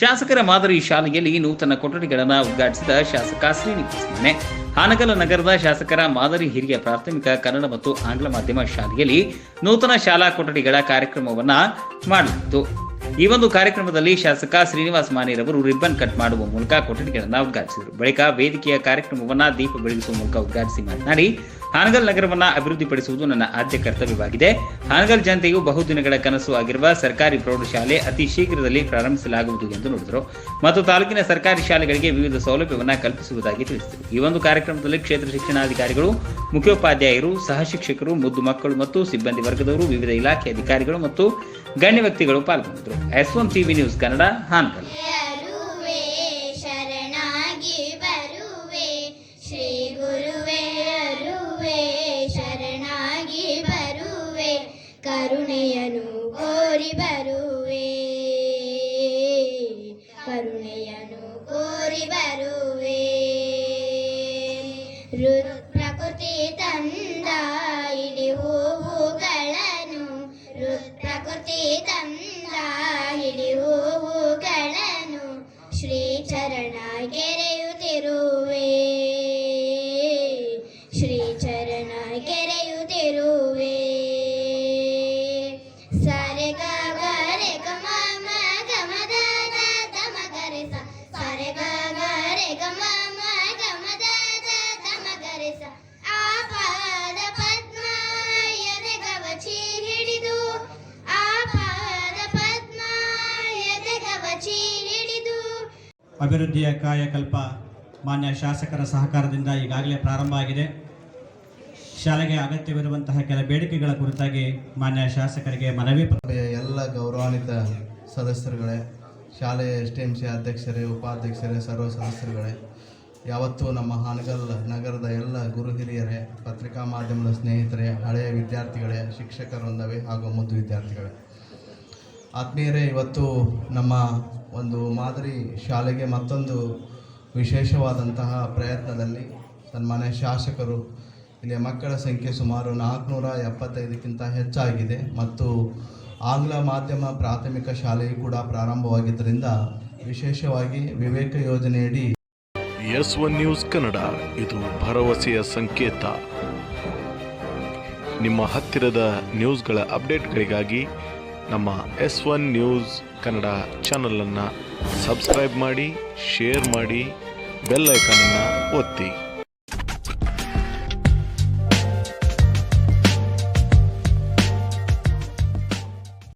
ಶಾಸಕರ ಮಾದರಿ ಶಾಲೆಯಲ್ಲಿ ನೂತನ ಕೊಠಡಿಗಳನ್ನು ಉದ್ಘಾಟಿಸಿದ ಶಾಸಕ ಶ್ರೀನಿವಾಸ ಮನೆ. ಹಾನಗಲ ನಗರದ ಶಾಸಕರ ಮಾದರಿ ಹಿರಿಯ ಪ್ರಾಥಮಿಕ ಕನ್ನಡ ಮತ್ತು ಆಂಗ್ಲ ಮಾಧ್ಯಮ ಶಾಲೆಯಲ್ಲಿ ನೂತನ ಶಾಲಾ ಕೊಠಡಿಗಳ ಕಾರ್ಯಕ್ರಮವನ್ನ ಮಾಡಲಾಯಿತು ಈ ಒಂದು ಕಾರ್ಯಕ್ರಮದಲ್ಲಿ ಶಾಸಕ ಶ್ರೀನಿವಾಸ ಮಾನಿರವರು ರಿಬ್ಬನ್ ಕಟ್ ಮಾಡುವ ಮೂಲಕ ಕೊಠಡಿಗಳನ್ನು ಉದ್ಘಾಟಿಸಿದರು. ಬಳಿಕ ವೇದಿಕೆಯ ಕಾರ್ಯಕ್ರಮವನ್ನ ದೀಪ ಬೆಳಗಿಸುವ ಮೂಲಕ ಉದ್ಘಾಟಿಸಿ ಮಾತನಾಡಿ, ಹಾನಗಲ್ ನಗರವನ್ನ ಅಭಿವೃದ್ಧಿಪಡಿಸುವುದು ನನ್ನ ಆದ್ಯ ಕರ್ತವ್ಯವಾಗಿದೆ. ಹಾನಗಲ್ ಜನತೆಯು ಬಹುದಿನಗಳ ಕನಸು ಆಗಿರುವ ಸರ್ಕಾರಿ ಪ್ರೌಢಶಾಲೆ ಅತಿ ಶೀಘ್ರದಲ್ಲಿ ಪ್ರಾರಂಭಿಸಲಾಗುವುದು ಎಂದು ನುಡಿದರು. ಮತ್ತು ತಾಲೂಕಿನ ಸರ್ಕಾರಿ ಶಾಲೆಗಳಿಗೆ ವಿವಿಧ ಸೌಲಭ್ಯವನ್ನು ಕಲ್ಪಿಸುವುದಾಗಿ ತಿಳಿಸಿದರು. ಈ ಒಂದು ಕಾರ್ಯಕ್ರಮದಲ್ಲಿ ಕ್ಷೇತ್ರ ಶಿಕ್ಷಣಾಧಿಕಾರಿಗಳು, ಮುಖ್ಯೋಪಾಧ್ಯಾಯರು, ಸಹ ಶಿಕ್ಷಕರು, ಮುದ್ದು ಮಕ್ಕಳು ಮತ್ತು ಸಿಬ್ಬಂದಿ ವರ್ಗದವರು, ವಿವಿಧ ಇಲಾಖೆ ಅಧಿಕಾರಿಗಳು ಮತ್ತು ಗಣ್ಯ ವ್ಯಕ್ತಿಗಳು ಪಾಲ್ಗೊಂಡಿದ್ದರು. S one TV news Kannada ಬರುವೆ ಕರುಣೆಯನು ಕೋರಿ ಬರುವೆ. ಕರುಣೆಯನು ಕೋರಿ ಬರುವೆ. ಪ್ರಕೃತಿ ತಂದ ಇಡಿ ಹೂವುಗಳನ್ನು ಪ್ರಕೃತಿ ತಂದ ಚರಣ ಕೆರೆಯುತ್ತಿರುವೆ ಶ್ರೀ ಅಭಿವೃದ್ಧಿಯ ಕಾಯಕಲ್ಪ ಮಾನ್ಯ ಶಾಸಕರ ಸಹಕಾರದಿಂದ ಈಗಾಗಲೇ ಪ್ರಾರಂಭ ಆಗಿದೆ. ಶಾಲೆಗೆ ಅಗತ್ಯವಿರುವಂತಹ ಕೆಲ ಬೇಡಿಕೆಗಳ ಕುರಿತಾಗಿ ಮಾನ್ಯ ಶಾಸಕರಿಗೆ ಮನವಿ ಎಲ್ಲ ಗೌರವಾನ್ವಿತ ಸದಸ್ಯರುಗಳೇ, ಶಾಲೆಯ ಎಸ್ ಟಿ ಎಂ ಸಿ ಅಧ್ಯಕ್ಷರೇ, ಉಪಾಧ್ಯಕ್ಷರೇ, ಸರ್ವ ಸದಸ್ಯರುಗಳೇ, ಯಾವತ್ತೂ ನಮ್ಮ ಹಾನಗಲ್ ನಗರದ ಎಲ್ಲ ಗುರು ಹಿರಿಯರೇ, ಪತ್ರಿಕಾ ಮಾಧ್ಯಮದ ಸ್ನೇಹಿತರೇ, ಹಳೆಯ ವಿದ್ಯಾರ್ಥಿಗಳೇ, ಶಿಕ್ಷಕರೊಂದವೇ ಹಾಗೂ ಮುದ್ದು ವಿದ್ಯಾರ್ಥಿಗಳೇ. ಆತ್ಮೀಯರೇ, ಇವತ್ತು ನಮ್ಮ ಒಂದು ಮಾದರಿ ಶಾಲೆಗೆ ಮತ್ತೊಂದು ವಿಶೇಷವಾದಂತಹ ಪ್ರಯತ್ನದಲ್ಲಿ ಸನ್ಮಾನ್ಯ ಶಾಸಕರು, ಇಲ್ಲಿಯ ಮಕ್ಕಳ ಸಂಖ್ಯೆ ಸುಮಾರು ನಾಲ್ಕುನೂರ ಎಪ್ಪತ್ತೈದಕ್ಕಿಂತ ಹೆಚ್ಚಾಗಿದೆ ಮತ್ತು ಆಂಗ್ಲ ಮಾಧ್ಯಮ ಪ್ರಾಥಮಿಕ ಶಾಲೆಯು ಕೂಡ ಪ್ರಾರಂಭವಾಗಿದ್ದರಿಂದ ವಿಶೇಷವಾಗಿ ವಿವೇಕ ಯೋಜನೆಯಡಿ ಎಸ್ ಒನ್ ನ್ಯೂಸ್ ಕನ್ನಡ, ಇದು ಭರವಸೆಯ ಸಂಕೇತ. ನಿಮ್ಮ ಹತ್ತಿರದ ನ್ಯೂಸ್ಗಳ ಅಪ್ಡೇಟ್ಗಳಿಗಾಗಿ ನಮ್ಮ ಎಸ್ ಒನ್ ನ್ಯೂಸ್ ಕನ್ನಡ ಚಾನಲನ್ನು ಸಬ್ಸ್ಕ್ರೈಬ್ ಮಾಡಿ ಶೇರ್ ಮಾಡಿ ಬೆಲ್ ಐಕನನ್ನು ಒತ್ತಿ.